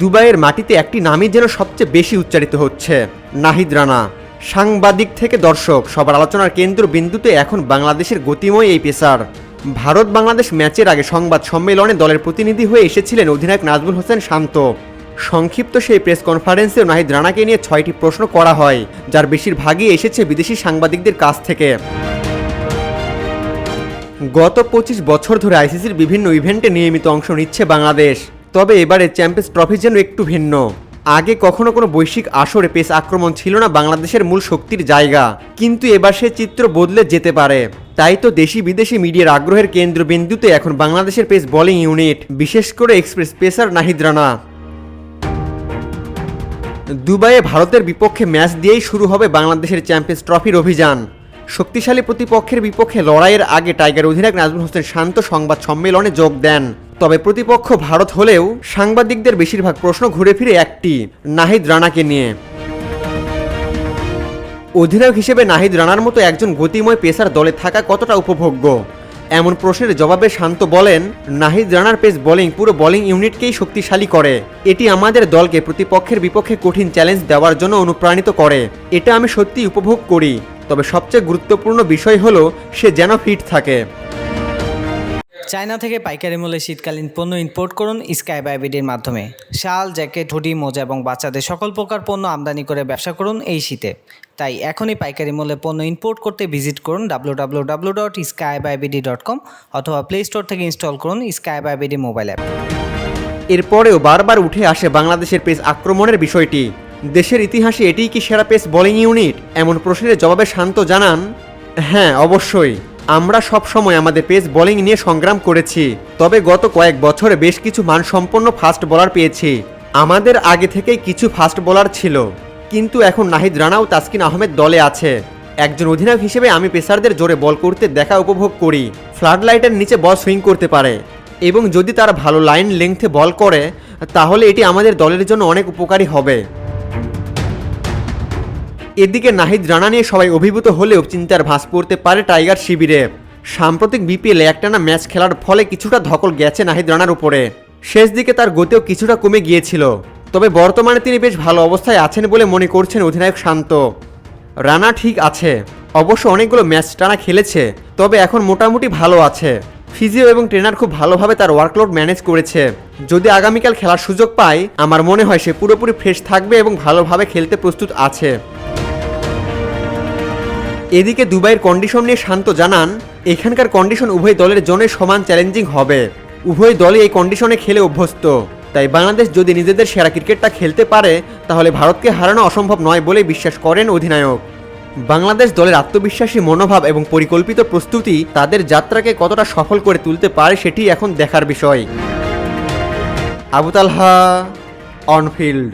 দুবাইয়ের মাটিতে একটি নামই যেন সবচেয়ে বেশি উচ্চারিত হচ্ছে। নাহিদ রানা, সাংবাদিক থেকে দর্শক, সবার আলোচনার কেন্দ্রবিন্দুতে এখন বাংলাদেশের গতিময় এই পেসার। ভারত বাংলাদেশ ম্যাচের আগে সংবাদ সম্মেলনে দলের প্রতিনিধি হয়ে এসেছিলেন অধিনায়ক নাজমুল হোসেন শান্ত। সংক্ষিপ্ত সেই প্রেস কনফারেন্সে নাহিদ রানাকে নিয়ে ছয়টি প্রশ্ন করা হয়, যার বেশিরভাগই এসেছে বিদেশি সাংবাদিকদের কাছ থেকে। গত পঁচিশ বছর ধরে আইসিসির বিভিন্ন ইভেন্টে নিয়মিত অংশ নিচ্ছে বাংলাদেশ। তবে এবারে চ্যাম্পিয়ন্স ট্রফি যেন একটু ভিন্ন। আগে কখনো কোনো বৈশ্বিক আসরে পেস আক্রমণ ছিল না বাংলাদেশের মূল শক্তির জায়গা। কিন্তু এবার সে চিত্র বদলে যেতে পারে। তাই তো দেশি বিদেশি মিডিয়ার আগ্রহের কেন্দ্রবিন্দুতে এখন বাংলাদেশের পেস বোলিং ইউনিট, বিশেষ করে এক্সপ্রেস পেসার নাহিদ রানা। দুবাইয়ে ভারতের বিপক্ষে ম্যাচ দিয়েই শুরু হবে বাংলাদেশের চ্যাম্পিয়ন্স ট্রফির অভিযান। শক্তিশালী প্রতিপক্ষের বিপক্ষে লড়াইয়ের আগে টাইগার অধিনায়ক নাজমুল হোসেন শান্ত সংবাদ সম্মেলনে যোগ দেন। তবে প্রতিপক্ষ ভারত হলেও সাংবাদিকদের বেশিরভাগ প্রশ্ন ঘুরে ফিরে একটি, নাহিদ রানাকে নিয়ে। অধিনায়ক হিসেবে নাহিদ রানার মতো একজন গতিময় পেসার দলে থাকা কতটা উপভোগ্য? এমন প্রশ্নের জবাবে শান্ত বলেন, নাহিদ রানার পেস বোলিং পুরো বোলিং ইউনিটকেই শক্তিশালী করে। এটি আমাদের দলকে প্রতিপক্ষের বিপক্ষে কঠিন চ্যালেঞ্জ দেওয়ার জন্য অনুপ্রাণিত করে। এটা আমি সত্যি উপভোগ করি। তবে সবচেয়ে গুরুত্বপূর্ণ বিষয় হলো, সে যেন ফিট থাকে। চায়না থেকে পাইকারি মূল্যে শীতকালীন পণ্য ইম্পোর্ট করুন স্কাই বাইবিডির মাধ্যমে। শাল, জ্যাকেট, হুডি, মোজা এবং বাচ্চাদের সকল প্রকার পণ্য আমদানি করে ব্যবসা করুন এই শীতে। তাই এখনই পাইকারি মূল্যে পণ্য ইম্পোর্ট করতে ভিজিট করুন W W W dot dot com অথবা প্লে স্টোর থেকে ইনস্টল করুন স্কাই বাইবিডি মোবাইল অ্যাপ এরপরেও বারবার উঠে আসে বাংলাদেশের পেস আক্রমণের বিষয়টি। দেশের ইতিহাসে এটিই কি সেরা পেস বোলিং ইউনিট এমন প্রশ্নের জবাবে শান্ত জানান হ্যাঁ অবশ্যই। আমরা সব সময় আমাদের পেস বোলিং নিয়ে সংগ্রাম করেছি, তবে গত কয়েক বছরে বেশ কিছু মানসম্পন্ন ফাস্ট বোলার পেয়েছি। আমাদের আগে থেকেই কিছু ফাস্ট বোলার ছিল, কিন্তু এখন নাহিদ রানা ও তাসকিন আহমেদ দলে আছে। একজন অধিনায়ক হিসেবে আমি পেসারদের জোরে বল করতে দেখা উপভোগ করি ফ্লাড লাইটের নিচে বল সুইং করতে পারে। এবং যদি তারা ভালো লাইন লেংথে বল করে, তাহলে এটি আমাদের দলের জন্য অনেক উপকারী হবে। এদিকে নাহিদ রানা নিয়ে সবাই অভিভূত হলেও চিন্তার ভাঁজ পড়তে পারে টাইগার শিবিরে। সাম্প্রতিক বিপিএলে একটানা ম্যাচ খেলার ফলে কিছুটা ধকল গেছে নাহিদ রানার উপরে। শেষ দিকে তার গতিও কিছুটা কমে গিয়েছিল। তবে বর্তমানে তিনি বেশ ভালো অবস্থায় আছেন বলে মনে করছেন অধিনায়ক শান্ত। রানা ঠিক আছে। অবশ্য অনেকগুলো ম্যাচ টানা খেলেছে, তবে এখন মোটামুটি ভালো আছে। ফিজিও এবং ট্রেনার খুব ভালোভাবে তার ওয়ার্কলোড ম্যানেজ করেছে। যদি আগামীকাল খেলার সুযোগ পায়, আমার মনে হয় সে পুরোপুরি ফ্রেশ থাকবে এবং ভালোভাবে খেলতে প্রস্তুত আছে। এদিকে দুবাইয়ের কন্ডিশন নিয়ে শান্ত জানান, এখানকার কন্ডিশন উভয় দলের জন্য সমান চ্যালেঞ্জিং হবে। উভয় দলই এই কন্ডিশনে খেলে অভ্যস্ত। তাই বাংলাদেশ যদি নিজেদের সেরা ক্রিকেটটা খেলতে পারে, তাহলে ভারতকে হারানো অসম্ভব নয় বলে বিশ্বাস করেন অধিনায়ক। বাংলাদেশ দলের আত্মবিশ্বাসী মনোভাব এবং পরিকল্পিত প্রস্তুতি তাদের যাত্রাকে কতটা সফল করে তুলতে পারে সেটি এখন দেখার বিষয়। Abutalha, on field.